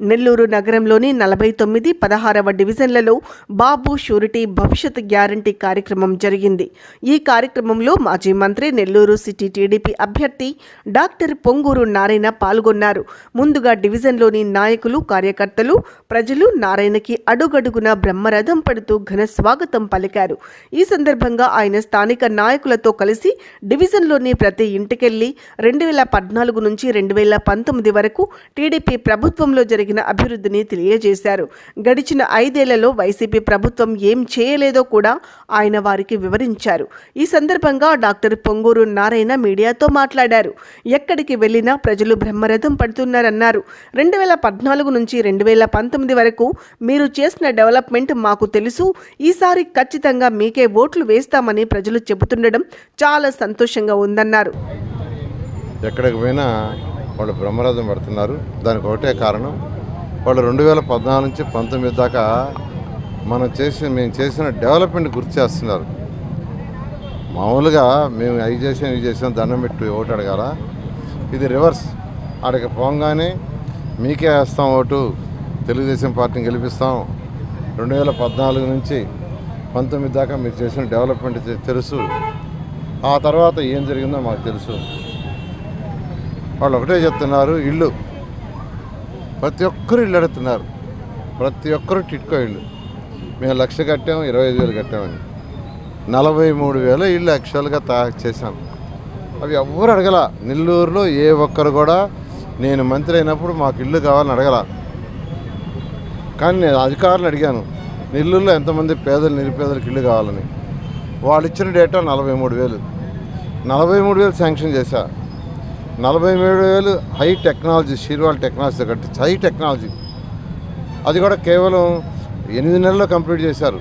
నెల్లూరు నగరంలోని నలభై తొమ్మిది పదహారవ డివిజన్లలో బాబు షూరిటీ భవిష్యత్ గ్యారంటీ కార్యక్రమం జరిగింది. ఈ కార్యక్రమంలో మాజీ మంత్రి నెల్లూరు సిటీ టీడీపీ అభ్యర్థి డాక్టర్ పొంగూరు నారాయణ పాల్గొన్నారు. ముందుగా డివిజన్లోని నాయకులు కార్యకర్తలు ప్రజలు నారాయణకి అడుగడుగున బ్రహ్మరథం పడుతూ ఘన స్వాగతం పలికారు. ఈ సందర్భంగా ఆయన స్థానిక నాయకులతో కలిసి డివిజన్లోని ప్రతి ఇంటికెళ్ళి రెండు వేల పద్నాలుగు నుంచి రెండు వేల పంతొమ్మిది వరకు టీడీపీ ప్రభుత్వంలో జరిగిన అభివృద్ధిని తెలియజేశారు. గడిచిన ఐదేళ్ళలో వైసీపీ ప్రభుత్వం ఏం చేయలేదో కూడా ఆయన వారికి వివరించారు. ఈ సందర్భంగా డాక్టర్ పొంగూరు నారాయణ మీడియాతో మాట్లాడారు. ఎక్కడికి వెళ్ళినా ప్రజలు బ్రహ్మరథం పడుతున్నారన్నారు. రెండు వేల పద్నాలుగు నుంచి రెండు వేల పంతొమ్మిది వరకు మీరు చేసిన డెవలప్మెంట్ మాకు తెలుసు. ఈసారి ఖచ్చితంగా మీకే ఓట్లు వేస్తామని ప్రజలు చెబుతుండడం చాలా సంతోషంగా ఉందన్నారు. ఎక్కడికి పోయినా వాళ్ళు బ్రహ్మరథం పడుతున్నారు. దానికి ఒకటే కారణం వాళ్ళు రెండు వేల పద్నాలుగు నుంచి పంతొమ్మిది దాకా మనం చేసిన మేము చేసిన డెవలప్మెంట్ గుర్తు చేస్తున్నారు. మామూలుగా మేము అవి చేసాం ఇవి చేసాం దండం పెట్టి ఓటు అడగాల? ఇది రివర్స్. అక్కడికి పోగానే మీకే వేస్తాం ఓటు తెలుగుదేశం పార్టీని గెలిపిస్తాం. రెండు వేల పద్నాలుగు నుంచి పంతొమ్మిది దాకా మీరు చేసిన డెవలప్మెంట్ తెలుసు. ఆ తర్వాత ఏం జరిగిందో మాకు తెలుసు. వాళ్ళు ఒకటే చెప్తున్నారు ఇల్లు ప్రతి ఒక్కరు ఇల్లు అడుగుతున్నారు. ప్రతి ఒక్కరు టిట్కో ఇల్లు. మేము లక్ష కట్టాము ఇరవై ఐదు వేలు కట్టామని. నలభై మూడు వేల ఇల్లు యాక్చువల్గా తయారు చేశాం. అవి ఎవ్వరు అడగల. నెల్లూరులో ఏ ఒక్కరు కూడా నేను మంత్రి అయినప్పుడు మాకు ఇల్లు కావాలని అడగల. కానీ నేను అధికారులు అడిగాను. నెల్లూరులో ఎంతమంది పేదలు నిరుపేదలకు ఇల్లు కావాలని. వాళ్ళు ఇచ్చిన డేటా నలభై మూడు వేలు. నలభై మూడు వేలు శాంక్షన్ చేశా. నలభై మూడు వేలు high technology shear wall technology కట్టించి హై టెక్నాలజీ. అది కూడా కేవలం ఎనిమిది నెలల్లో కంప్లీట్ చేశారు.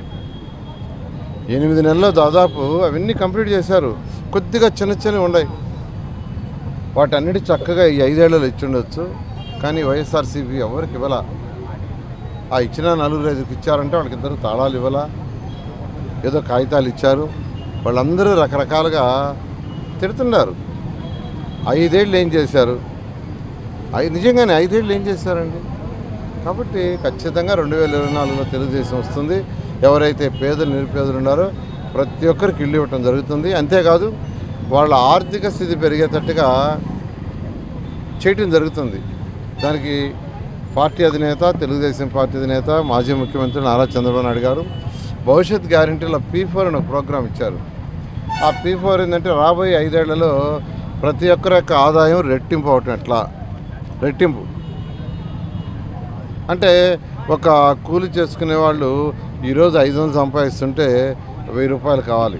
ఎనిమిది నెలల్లో దాదాపు అవన్నీ కంప్లీట్ చేశారు. కొద్దిగా చిన్న చిన్నవి ఉన్నాయి. వాటన్నిటి చక్కగా ఈ ఐదేళ్ళలో ఇచ్చి ఉండొచ్చు కానీ వైఎస్ఆర్సీపీ ఎవరికి ఇవ్వాల? ఆ ఇచ్చిన నలుగురు ఐదుకి ఇచ్చారంటే వాళ్ళకి ఇద్దరు తాళాలు ఇవ్వాలా? ఏదో కాగితాలు ఇచ్చారు. వాళ్ళందరూ రకరకాలుగా తిడుతున్నారు. ఐదేళ్ళు ఏం చేశారు? ఐ నిజంగానే ఐదేళ్ళు ఏం చేశారండి? కాబట్టి ఖచ్చితంగా రెండు వేల ఇరవై నాలుగులో తెలుగుదేశం వస్తుంది. ఎవరైతే పేదలు నిరుపేదలు ఉన్నారో ప్రతి ఒక్కరికి ఇల్లు ఇవ్వటం జరుగుతుంది. అంతేకాదు వాళ్ళ ఆర్థిక స్థితి పెరిగేటట్టుగా చేయటం జరుగుతుంది. దానికి పార్టీ అధినేత తెలుగుదేశం పార్టీ అధినేత మాజీ ముఖ్యమంత్రి నారా చంద్రబాబు నాయుడు గారు భవిష్యత్ గ్యారంటీలో పీ ఫోర్ అని ఒక ప్రోగ్రాం ఇచ్చారు. ఆ పీ ఫోర్ ఏంటంటే రాబోయే ఐదేళ్ళలో ప్రతి ఒక్కరి యొక్క ఆదాయం రెట్టింపు అవటం ఎట్లా? రెట్టింపు. అంటే ఒక కూలి చేసుకునే వాళ్ళు ఈరోజు ఐదు వందలు సంపాదిస్తుంటే వెయ్యి రూపాయలు కావాలి.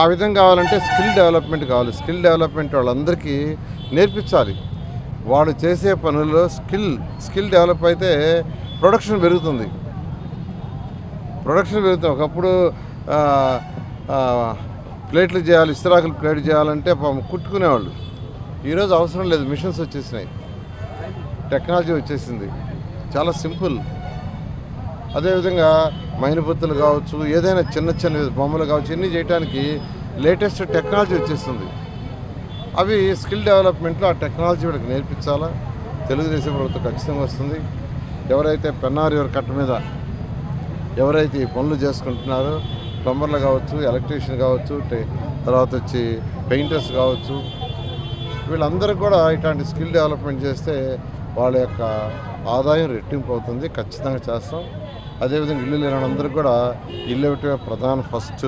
ఆ విధంగా కావాలంటే స్కిల్ డెవలప్మెంట్ కావాలి. స్కిల్ డెవలప్మెంట్ వాళ్ళందరికీ నేర్పించాలి. వాళ్ళు చేసే పనుల్లో స్కిల్ స్కిల్ డెవలప్ అయితే ప్రొడక్షన్ పెరుగుతుంది. ప్రొడక్షన్ పెరుగుతుంది. ఒకప్పుడు ప్లేట్లు చేయాలి ఇస్తరాకులు ప్లేట్ చేయాలంటే పాపం కుట్టుకునేవాళ్ళు. ఈరోజు అవసరం లేదు మిషన్స్ వచ్చేసినాయి. టెక్నాలజీ వచ్చేసింది. చాలా సింపుల్. అదేవిధంగా మైనపత్తులు కావచ్చు ఏదైనా చిన్న చిన్న బొమ్మలు కావచ్చు ఇన్ని చేయడానికి లేటెస్ట్ టెక్నాలజీ వచ్చేస్తుంది. అవి స్కిల్ డెవలప్మెంట్లో ఆ టెక్నాలజీ వీళ్ళకి నేర్పించాలా? తెలుగుదేశం ప్రభుత్వం ఖచ్చితంగా వస్తుంది. ఎవరైతే పెన్నార్ ఎవరి కట్ట మీద ఎవరైతే ఈ పనులు చేసుకుంటున్నారో ప్లంబర్లు కావచ్చు ఎలక్ట్రీషియన్ కావచ్చు తర్వాత వచ్చి పెయింటర్స్ కావచ్చు. వీళ్ళందరూ కూడా ఇట్లాంటి స్కిల్ డెవలప్మెంట్ చేస్తే వాళ్ళ యొక్క ఆదాయం రెట్టింపు అవుతుంది ఖచ్చితంగా చేస్తాం. అదేవిధంగా ఇల్లు లేని కూడా ఇల్లు ఇవ్వటమే ప్రధాన ఫస్ట్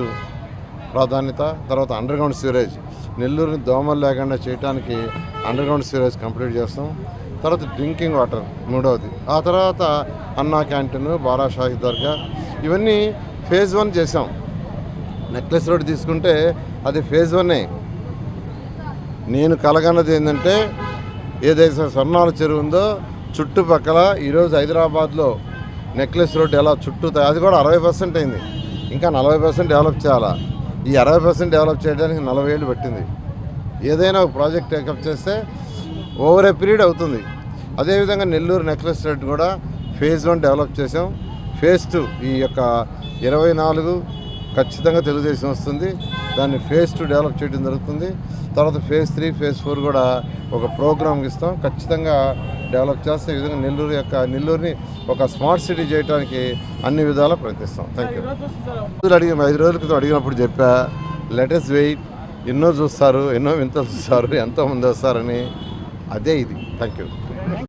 ప్రాధాన్యత. తర్వాత అండర్గ్రౌండ్ సీవరేజ్ నెల్లూరుని దోమలు లేకుండా చేయడానికి అండర్గ్రౌండ్ సీవరేజ్ కంప్లీట్ చేస్తాం. తర్వాత డ్రింకింగ్ వాటర్ మూడవది. ఆ తర్వాత అన్నా క్యాంటీన్ బారా షాహి దర్గా. ఇవన్నీ ఫేజ్ వన్ చేసాం నెక్లెస్ రోడ్ తీసుకుంటే అది ఫేజ్ వన్నే. నేను కలగన్నది ఏంటంటే ఏదైతే స్వర్ణాల చెరువు ఉందో చుట్టుపక్కల ఈరోజు హైదరాబాద్లో నెక్లెస్ రోడ్ ఎలా చుట్టూ త- అది కూడా అరవై పర్సెంట్ అయింది. ఇంకా నలభై పర్సెంట్ డెవలప్ చేయాలా? ఈ అరవై పర్సెంట్ డెవలప్ చేయడానికి నలభై ఏళ్ళు పట్టింది. ఏదైనా ఒక ప్రాజెక్ట్ టేకప్ చేస్తే ఓవర్ ఏ పీరియడ్ అవుతుంది. అదేవిధంగా నెల్లూరు నెక్లెస్ రోడ్ కూడా ఫేజ్ వన్ డెవలప్ చేసాం ఫేజ్ టూ ఈ యొక్క ఇరవై నాలుగు ఖచ్చితంగా తెలుగుదేశం వస్తుంది. దాన్ని ఫేజ్ టూ డెవలప్ చేయడం జరుగుతుంది. తర్వాత ఫేజ్ త్రీ ఫేజ్ ఫోర్ కూడా ఒక ప్రోగ్రామ్ ఇస్తాం. ఖచ్చితంగా డెవలప్ చేస్తే. ఈ విధంగా నెల్లూరు యొక్క నెల్లూరుని ఒక స్మార్ట్ సిటీ చేయడానికి అన్ని విధాలా ప్రయత్నిస్తాం. థ్యాంక్ యూ రోజులు అడిగి ఐదు రోజుల క్రితం అడిగినప్పుడు చెప్పా లెటెస్ట్ వెయిట్ ఎన్నో చూస్తారు ఎన్నో వింతలు చూస్తారు ఎంతోమంది వస్తారని. అదే ఇది. Thank you